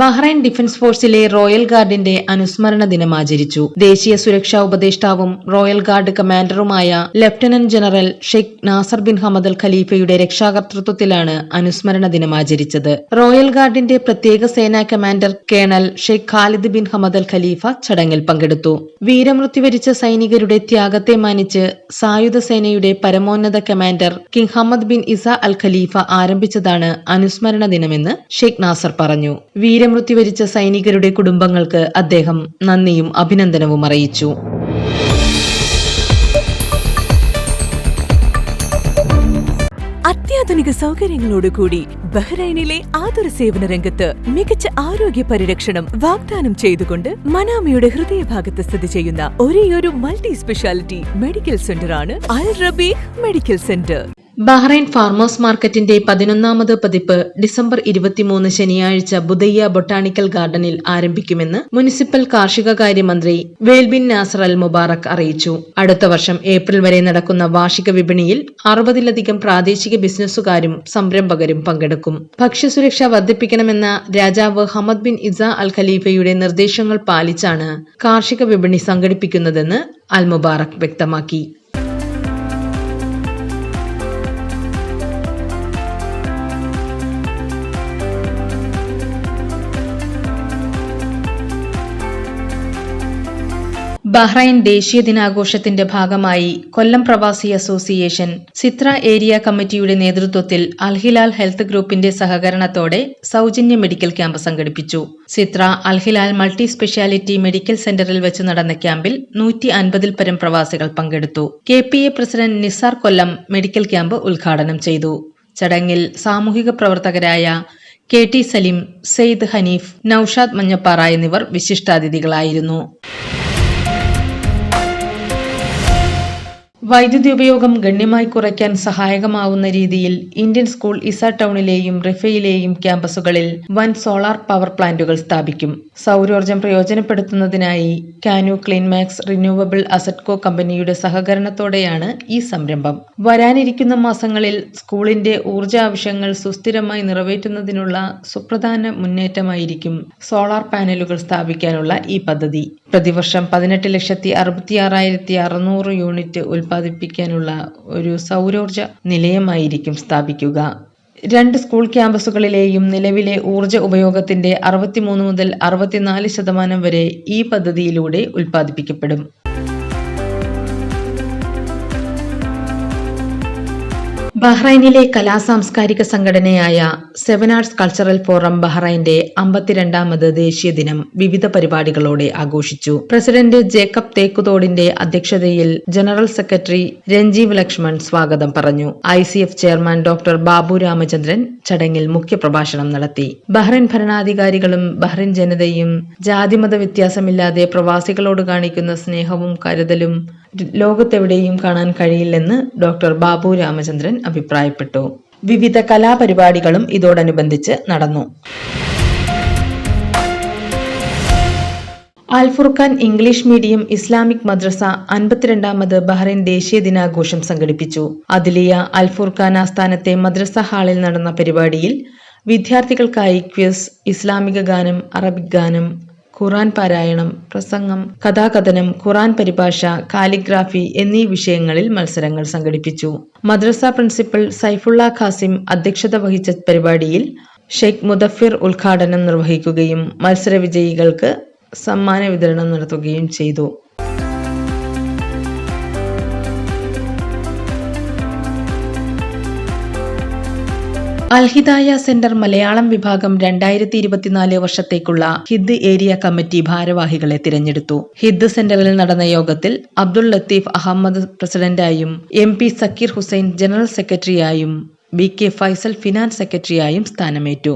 Bahrain defence ഫോഴ്സിലെ royal ഗാർഡിന്റെ അനുസ്മരണ ദിനം ആചരിച്ചു. ദേശീയ സുരക്ഷാ ഉപദേഷ്ടാവും royal guard കമാൻഡറുമായ lieutenant general Sheikh Nasser bin Hamad Al ഖലീഫയുടെ രക്ഷാകർതൃത്വത്തിലാണ് അനുസ്മരണ ദിനം ആചരിച്ചത്. റോയൽ ഗാർഡിന്റെ പ്രത്യേക സേനാ commander colonel Sheikh Khalid bin Hamad Al Khalifa ചടങ്ങിൽ പങ്കെടുത്തു. വീരമൃത്യു വരിച്ച സൈനികരുടെ ത്യാഗത്തെ മാനിച്ച് സായുധ സേനയുടെ പരമോന്നത commander King Hamad bin Isa Al Khalifa ആരംഭിച്ചതാണ് അനുസ്മരണ ദിനമെന്ന് ഷെയ്ഖ് നാസർ പറഞ്ഞു. വീരമൃത്യു സൈനികരുടെ കുടുംബങ്ങൾക്ക് അദ്ദേഹം നന്ദിയും അഭിനന്ദനവും അറിയിച്ചു. അത്യാധുനിക സൗകര്യങ്ങളോട് കൂടി ബഹ്റൈനിലെ ആതുര സേവന രംഗത്ത് മികച്ച ആരോഗ്യ പരിരക്ഷണം വാഗ്ദാനം ചെയ്തുകൊണ്ട് മനാമയുടെ ഹൃദയഭാഗത്ത് സ്ഥിതി ചെയ്യുന്ന ഒരേയൊരു multi speciality medical സെന്ററാണ് Al Rabeeh medical centre. Bahrain farmers മാർക്കറ്റിന്റെ പതിനൊന്നാമത് പതിപ്പ് ഡിസംബർ ഇരുപത്തിമൂന്ന് ശനിയാഴ്ച ബുദയ്യ ബൊട്ടാണിക്കൽ ഗാർഡനിൽ ആരംഭിക്കുമെന്ന് മുനിസിപ്പൽ കാർഷിക മന്ത്രി വേൽബിൻ നാസർ അൽ മുബാറക് അറിയിച്ചു. അടുത്ത വർഷം ഏപ്രിൽ വരെ നടക്കുന്ന വാർഷിക വിപണിയിൽ അറുപതിലധികം പ്രാദേശിക ബിസിനസ്സുകാരും സംരംഭകരും പങ്കെടുക്കും. ഭക്ഷ്യസുരക്ഷ വർദ്ധിപ്പിക്കണമെന്ന രാജാവ് ഹമദ് ബിൻ ഇസ അൽ ഖലീഫയുടെ നിർദ്ദേശങ്ങൾ പാലിച്ചാണ് കാർഷിക വിപണി സംഘടിപ്പിക്കുന്നതെന്ന് അൽ മുബാറക് വ്യക്തമാക്കി. ബഹ്റൈൻ ദേശീയ ദിനാഘോഷത്തിന്റെ ഭാഗമായി കൊല്ലം പ്രവാസി അസോസിയേഷൻ സിത്ര ഏരിയ കമ്മിറ്റിയുടെ നേതൃത്വത്തിൽ അൽഹിലാൽ ഹെൽത്ത് ഗ്രൂപ്പിന്റെ സഹകരണത്തോടെ സൗജന്യ മെഡിക്കൽ ക്യാമ്പ് സംഘടിപ്പിച്ചു. Sitra Al Hilal multi speciality medical സെന്ററിൽ വെച്ച് നടന്ന ക്യാമ്പിൽ നൂറ്റി അൻപതിൽ പരം പ്രവാസികൾ പങ്കെടുത്തു. K P A president Nizar Kollam medical camp ഉദ്ഘാടനം ചെയ്തു. ചടങ്ങിൽ സാമൂഹിക പ്രവർത്തകരായ കെ ടി സലീം സെയ്ദ് ഹനീഫ് നൌഷാദ് മഞ്ഞപ്പാറ എന്നിവർ വിശിഷ്ടാതിഥികളായിരുന്നു. വൈദ്യുതി ഉപയോഗം ഗണ്യമായി കുറയ്ക്കാൻ സഹായകമാവുന്ന രീതിയിൽ ഇന്ത്യൻ സ്കൂൾ ഇസ ടൗണിലെയും റിഫയിലെയും ക്യാമ്പസുകളിൽ വൻ സോളാർ പവർ പ്ലാന്റുകൾ സ്ഥാപിക്കും. സൗരോർജം പ്രയോജനപ്പെടുത്തുന്നതിനായി കാനു ക്ലീൻമാക്സ് റിന്യൂവബിൾ അസറ്റ്കോ കമ്പനിയുടെ സഹകരണത്തോടെയാണ് ഈ സംരംഭം. വരാനിരിക്കുന്ന മാസങ്ങളിൽ സ്കൂളിന്റെ ഊർജ ആവശ്യങ്ങൾ സുസ്ഥിരമായി നിറവേറ്റുന്നതിനുള്ള സുപ്രധാന മുന്നേറ്റമായിരിക്കും സോളാർ പാനലുകൾ സ്ഥാപിക്കാനുള്ള ഈ പദ്ധതി. പ്രതിവർഷം പതിനെട്ട് ലക്ഷത്തി അറുപത്തിയാറായിരത്തി അറുന്നൂറ് യൂണിറ്റ് ഉൽപ്പാദിപ്പിക്കാനുള്ള ഒരു സൗരോർജ നിലയമായിരിക്കും സ്ഥാപിക്കുക. രണ്ട് സ്കൂൾ ക്യാമ്പസുകളിലെയും നിലവിലെ ഊർജ ഉപയോഗത്തിന്റെ അറുപത്തിമൂന്ന് മുതൽ അറുപത്തിനാല് ശതമാനം വരെ ഈ പദ്ധതിയിലൂടെ ഉൽപ്പാദിപ്പിക്കപ്പെടും. ബഹ്റൈനിലെ കലാസാംസ്കാരിക സംഘടനയായ സെവൻ ആർട്സ് കൾച്ചറൽ ഫോറം ബഹ്റൈന്റെ അമ്പത്തിരണ്ടാമത് ദേശീയ ദിനം വിവിധ പരിപാടികളോടെ ആഘോഷിച്ചു. പ്രസിഡന്റ് ജേക്കബ് തേക്കുതോടിന്റെ അധ്യക്ഷതയിൽ ജനറൽ സെക്രട്ടറി രഞ്ജീവ് ലക്ഷ്മൺ സ്വാഗതം പറഞ്ഞു. I chairman doctor Babu Ramachandran ചടങ്ങിൽ മുഖ്യപ്രഭാഷണം നടത്തി. ബഹ്റൈൻ ഭരണാധികാരികളും ബഹ്റൈൻ ജനതയും ജാതിമത വ്യത്യാസമില്ലാതെ പ്രവാസികളോട് കാണിക്കുന്ന സ്നേഹവും കരുതലും ലോകത്തെവിടെയും കാണാൻ കഴിയില്ലെന്ന് ഡോക്ടർ ബാബു രാമചന്ദ്രൻ അഭിപ്രായപ്പെട്ടു. വിവിധ കലാപരിപാടികളും ഇതോടനുബന്ധിച്ച് നടന്നു. Al Furqan English medium Islamic മദ്രസ അൻപത്തിരണ്ടാമത് ബഹ്റൈൻ ദേശീയ ദിനാഘോഷം സംഘടിപ്പിച്ചു. അതിലിയ അൽഫുർഖാൻ ആസ്ഥാനത്തെ മദ്രസ ഹാളിൽ നടന്ന പരിപാടിയിൽ വിദ്യാർത്ഥികൾക്കായി ക്വിസ് ഇസ്ലാമിക ഗാനം അറബിക് ഗാനം ഖുറാൻ പാരായണം പ്രസംഗം കഥാകഥനം ഖുറാൻ പരിഭാഷ കാലിഗ്രാഫി എന്നീ വിഷയങ്ങളിൽ മത്സരങ്ങൾ സംഘടിപ്പിച്ചു. മദ്രസ പ്രിൻസിപ്പൽ സൈഫുള്ള ഖാസിം അധ്യക്ഷത വഹിച്ച പരിപാടിയിൽ ഷെയ്ഖ് മുദഫിർ ഉദ്ഘാടനം നിർവഹിക്കുകയും മത്സര വിജയികൾക്ക് സമ്മാന വിതരണം നടത്തുകയും ചെയ്തു. അൽഹിദായ സെന്റർ മലയാളം വിഭാഗം രണ്ടായിരത്തി ഇരുപത്തിനാല് വർഷത്തേക്കുള്ള ഹിദ് ഏരിയ കമ്മിറ്റി ഭാരവാഹികളെ തിരഞ്ഞെടുത്തു. ഹിദ് സെന്ററിൽ നടന്ന യോഗത്തിൽ Abdul Latheef Ahmed പ്രസിഡന്റായും M P Zakir Hussain general സെക്രട്ടറിയായും B K Faisal finance സെക്രട്ടറിയായും സ്ഥാനമേറ്റു.